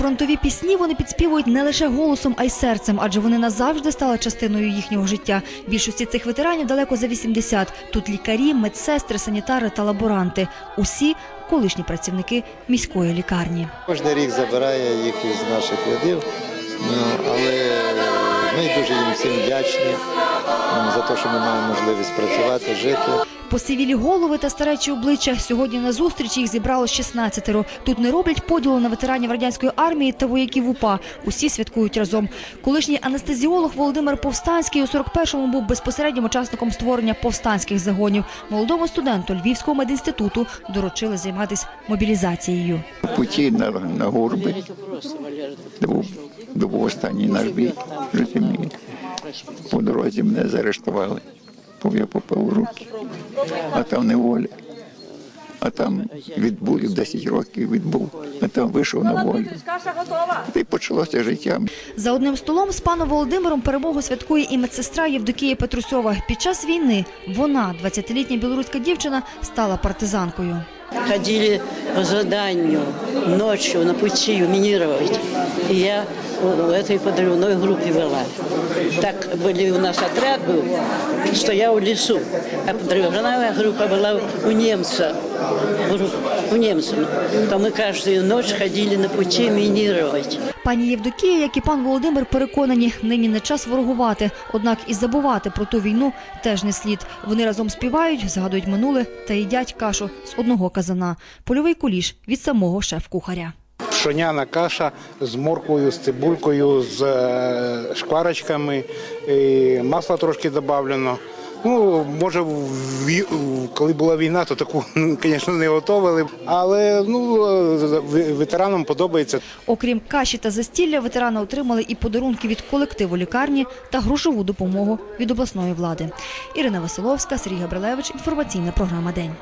Фронтові пісні вони підспівують не лише голосом, а й серцем, адже вони назавжди стали частиною їхнього життя. Більшості цих ветеранів далеко за 80. Тут лікарі, медсестри, санітари та лаборанти. Усі колишні працівники міської лікарні. Кожен рік забирає їх із наших рядів, ну, але ми дуже їм всім вдячні за те, що ми маємо можливість працювати, жити. Посивілі голови та старечі обличчя. Сьогодні на зустріч їх зібрало 16 Тут не роблять поділу на ветеранів радянської армії та вояків УПА. Усі святкують разом. Колишній анестезіолог Володимир Повстанський у 41-му був безпосереднім учасником створення повстанських загонів. Молодому студенту Львівського медінституту доручили займатися мобілізацією. путі на, на горби. Був, був останній наш бій. По дорозі мене заарештували, я попав у руки, а там неволя. А там відбув 10 років відбув, а там вийшов на волю. І почалося життя. За одним столом з паном Володимиром перемогу святкує і медсестра Євдокія Петрусьова. Під час війни вона, 20-літня білоруська дівчина, стала партизанкою. ходили по заданию ночью на пути минировать. И я в этой подрывной группе была. Так были у нас отряд был, что я в лесу, а подрывная группа была у немца, групп- у немцев. То мы каждую ночь ходили на пути минировать. Пані Євдокія, як і пан Володимир, переконані, нині не час ворогувати. Однак і забувати про ту війну теж не слід. Вони разом співають, згадують минуле та їдять кашу з одного казана. Польовий куліш від самого шеф-кухаря. Пшоняна каша з морквою, з цибулькою, з е, шкварочками, і масла трошки додавлено. Ну, може, коли була війна, то таку, звісно, не готували. Але ну, е, ветеранам подобається. Окрім каші та застілля, ветерани отримали і подарунки від колективу лікарні та грошову допомогу від обласної влади. Ірина Василовська, Сергій Габрилевич. Інформаційна програма День.